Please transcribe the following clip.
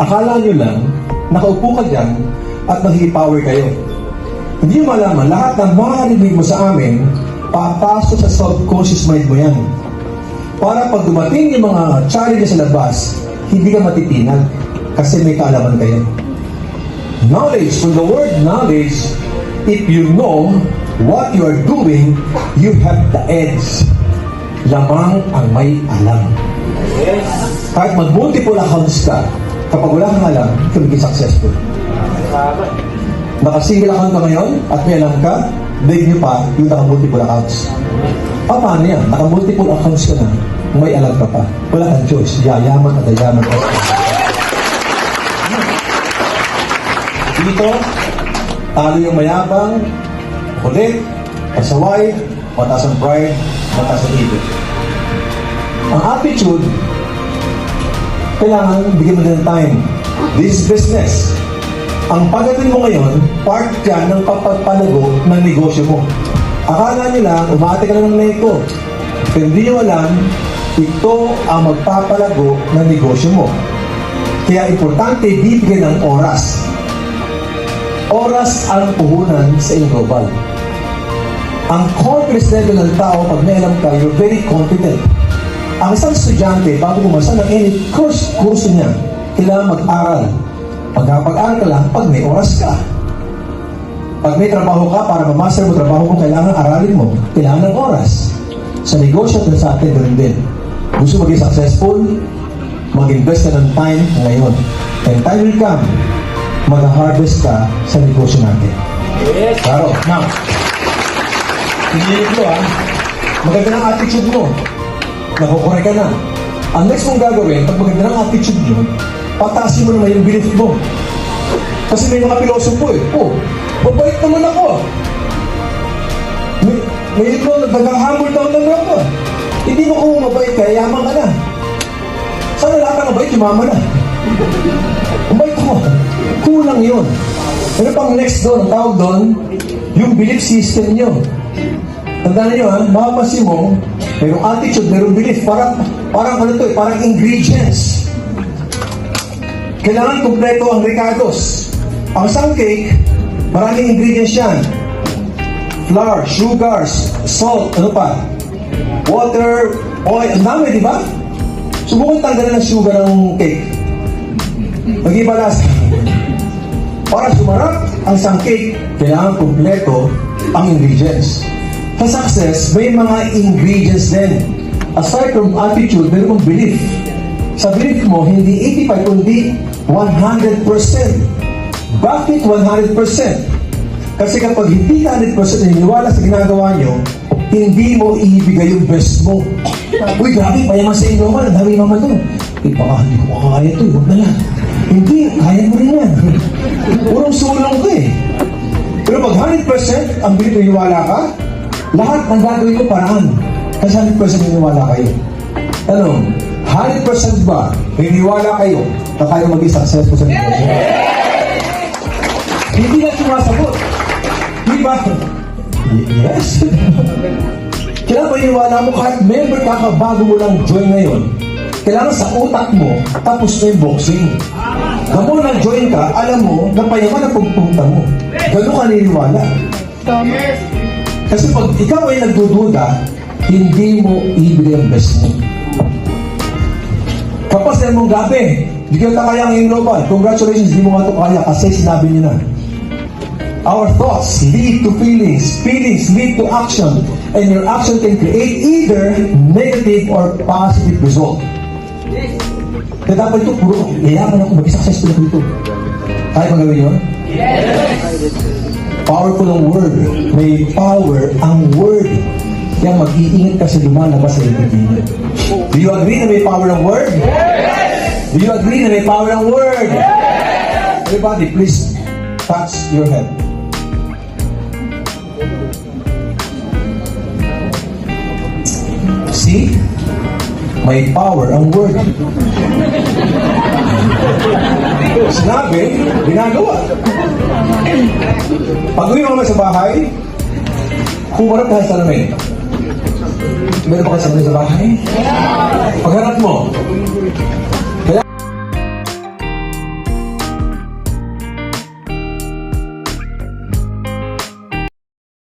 Akala nyo lang, nakaupo ka dyan at nag-power kayo. Hindi mo malaman, lahat ng makakarinig mo sa amin, papasok sa subconscious mind mo yan. Para pag dumating yung mga challenge sa labas, hindi ka matitinag kasi may kaalaman kayo. Knowledge, from the word knowledge, if you know what you are doing, you have the edge. Lamang ang may alam. Kahit mag-multiple accounts ka, kapag wala kang alam, ikaw magiging successful. Naka-single account ka ngayon at may alam ka, big nyo pa yung naka-multiple accounts. Pa, paano yan? Naka-multiple accounts ka na, may alam ka pa. Wala kang choice. Yayaman at yayaman. Dito, talo yung mayabang, kulit, pasaway, mataas ang pride, mataas ego. Ang attitude, kailangan bigyan mo din ng time. This is business. Ang pagdating mo ngayon, part ka ng papagpalago ng negosyo mo. Akala lang, umate ka na ng neko. Pero hindi nyo alam, ito ang magpapalago ng negosyo mo. Kaya importante, bibigyan ng oras. Oras ang puhunan sa iyong global. Ang confidence level ng tao, pag may alam ka, you're very confident. Ang isang estudyante, bago bumasa ng any course, kurso niya, kailangan mag-aral. Pagkapag-aral ka lang, pag may oras ka. Pag may trabaho ka, para ma-master mo trabaho mo, kailangan aralin mo. Kailangan ng oras. Sa negosyo at sa atin, ganun din. Gusto maging successful, mag-invest ka ng time ngayon. And time will come, mag-harvest ka sa negosyo natin. Yes. Claro. Now, pinilit mo ha, maganda ng attitude mo. Nakukure ka na. Ang next mong gagawin, pag maganda ng attitude mo, patasin mo naman yung belief mo. Kasi may mga pilosopo eh. Oh, mabait naman ako. May, may ito, nagkakahambol daw ng ako. Hindi mo kung mabait ka, yaman ka na. Sana lahat ng mabait, yumaman na. Mabait ako. Kulang yun. Ano pang next doon? Ang tawag doon, yung belief system nyo. Tandaan niyo ha, mapapansin mo, mayroong attitude, mayroong belief, parang, parang ano to eh, parang ingredients. Kailangan kumpleto ang Ricardos. Ang isang cake, maraming ingredients yan. Flour, sugars, salt, ano pa? Water, oil, ang dami, di ba? Subukan tanggalan ng sugar ng cake. Mag-iba. Para sumarap ang isang cake, kailangan kumpleto ang ingredients. Sa success, may mga ingredients din. Aside from attitude, meron mong belief. Sa belief mo, hindi 85, kundi 100%. Bakit 100%? Kasi kapag hindi ka 100% naniniwala sa ginagawa nyo, hindi mo ibigay yung best mo. Uy, grabe, payaman sa inyo. Ang dami naman doon. Eh, baka hindi ko kaya ito. eh. Huwag na lang. Hindi, kaya mo rin yan. Purong sulong ka eh. Pero pag 100% ang bilip naniniwala ka, lahat ng gagawin mo paraan. Kasi 100% naniniwala kayo. Tanong, 100% ba naniniwala kayo na kayo maging successful sa negosyo? Hindi na sumasagot. Di ba? Yes. Kailangan paniniwala mo kahit member ka kabago mo lang join ngayon, kailangan sa utak mo, tapos na yung boxing. Kapag nag-join ka, alam mo na payaman ang pagpunta mo. Ganun ka naniniwala. Kasi pag ikaw ay nagdududa, hindi mo ibigay ang best mo. Kapag sa mong gabi, hindi ka kaya ang global. Congratulations, hindi mo nga ito kaya kasi sinabi niyo na. Our thoughts lead to feelings, feelings lead to action, and your action can create either negative or positive result. Kaya dapat ito, puro, yayaman ako, maging successful ako dito. Kaya kong gawin yun? Powerful ang word. May power ang word. Kaya mag-iingat ka sa lumalabas sa ibigin. Do you agree na may power ang word? Do you agree na may power ang word? Everybody, please touch your head. See? May power ang word. Sinabi, ginagawa. Pag uwi mo naman sa bahay, kumarap ka sa salamin. Meron pa ka salamin sa bahay? Mo,